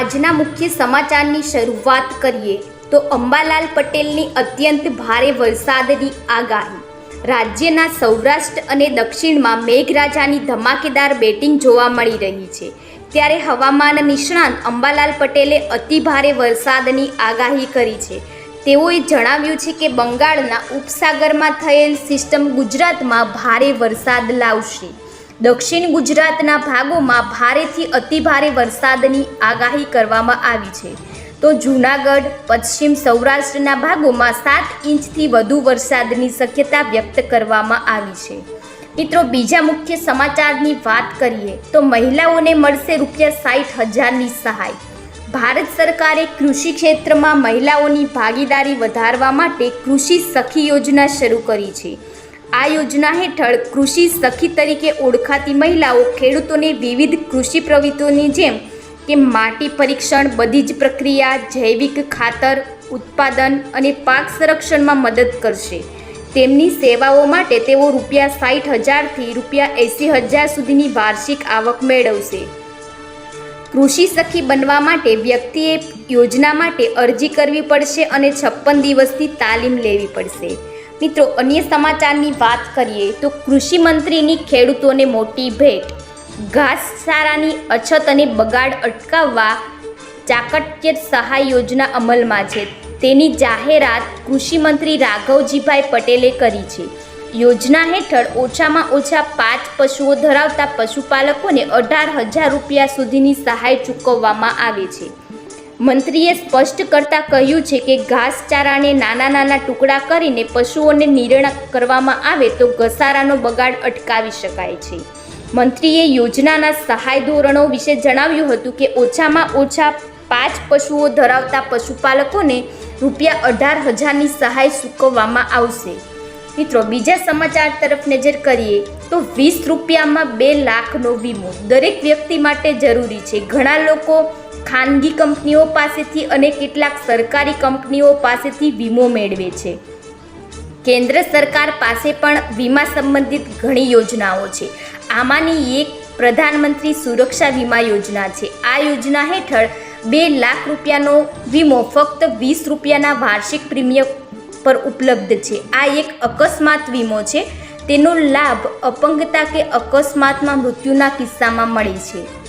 આજના મુખ્ય સમાચારની શરૂઆત કરીએ તો અંબાલાલ પટેલની અત્યંત ભારે વરસાદની આગાહી. રાજ્યના સૌરાષ્ટ્ર અને દક્ષિણમાં મેઘરાજાની ધમાકેદાર બેટિંગ જોવા મળી રહી છે. ત્યારે હવામાન નિષ્ણાંત અંબાલાલ પટેલે અતિ ભારે વરસાદની આગાહી કરી છે. તેઓએ જણાવ્યું છે કે બંગાળના ઉપસાગરમાં થયેલ સિસ્ટમ ગુજરાતમાં ભારે વરસાદ લાવશે. દક્ષિણ ગુજરાતના ભાગોમાં ભારેથી અતિભારે વરસાદની આગાહી કરવામાં આવી છે. તો જૂનાગઢ, પશ્ચિમ સૌરાષ્ટ્રના ભાગોમાં સાત ઇંચથી વધુ વરસાદની શક્યતા વ્યક્ત કરવામાં આવી છે. મિત્રો, બીજા મુખ્ય સમાચારની વાત કરીએ તો મહિલાઓને મળશે રૂપિયા સાઠ હજારની સહાય. ભારત સરકારે કૃષિ ક્ષેત્રમાં મહિલાઓની ભાગીદારી વધારવા માટે કૃષિ સખી યોજના શરૂ કરી છે. આ યોજના હેઠળ કૃષિ સખી તરીકે ઓળખાતી મહિલાઓ ખેડૂતોને વિવિધ કૃષિ પ્રવૃત્તિઓની જેમ કે માટી પરીક્ષણ, બધી જ પ્રક્રિયા, જૈવિક ખાતર, ઉત્પાદન અને પાક સંરક્ષણમાં મદદ કરશે. તેમની સેવાઓ માટે તેઓ રૂપિયા સાઠ હજારથી રૂપિયા એંસી હજાર સુધીની વાર્ષિક આવક મેળવશે. કૃષિ સખી બનવા માટે વ્યક્તિએ યોજના માટે અરજી કરવી પડશે અને છપ્પન દિવસની તાલીમ લેવી પડશે. મિત્રો, અન્ય સમાચારની વાત કરીએ તો કૃષિ મંત્રીની ખેડૂતોને મોટી ભેટ. ઘાસચારાની અછત અને બગાડ અટકાવવા ચાકટ્ય સહાય યોજના અમલમાં છે. તેની જાહેરાત કૃષિ મંત્રી રાઘવજીભાઈ પટેલે કરી છે. યોજના હેઠળ ઓછામાં ઓછા પાંચ પશુઓ ધરાવતા પશુપાલકોને અઢાર હજાર રૂપિયા સુધીની સહાય ચૂકવવામાં આવે છે. મંત્રીએ સ્પષ્ટ કરતાં કહ્યું છે કે ઘાસચારાને નાના નાના ટુકડા કરીને પશુઓને નિર્ણય કરવામાં આવે તો ઘસારાનો બગાડ અટકાવી શકાય છે. મંત્રીએ યોજનાના સહાય ધોરણો વિશે જણાવ્યું હતું કે ઓછામાં ઓછા પાંચ પશુઓ ધરાવતા પશુપાલકોને રૂપિયા અઢાર હજારની સહાય ચૂકવવામાં આવશે. મિત્રો, બીજા સમાચાર તરફ નજર કરીએ તો વીસ રૂપિયામાં બે લાખનો વીમો દરેક વ્યક્તિ માટે જરૂરી છે. ઘણા લોકો ખાનગી કંપનીઓ પાસેથી અને કેટલાક સરકારી કંપનીઓ પાસેથી વીમો મેળવે છે. કેન્દ્ર સરકાર પાસે પણ વીમા સંબંધિત ઘણી યોજનાઓ છે. આમાંની એક પ્રધાનમંત્રી સુરક્ષા વીમા યોજના છે. આ યોજના હેઠળ બે લાખ રૂપિયાનો વીમો ફક્ત વીસ રૂપિયાના વાર્ષિક પ્રીમિયમ પર ઉપલબ્ધ છે. આ એક અકસ્માત વીમો છે. તેનો લાભ અપંગતા કે અકસ્માતમાં મૃત્યુના કિસ્સામાં મળે છે.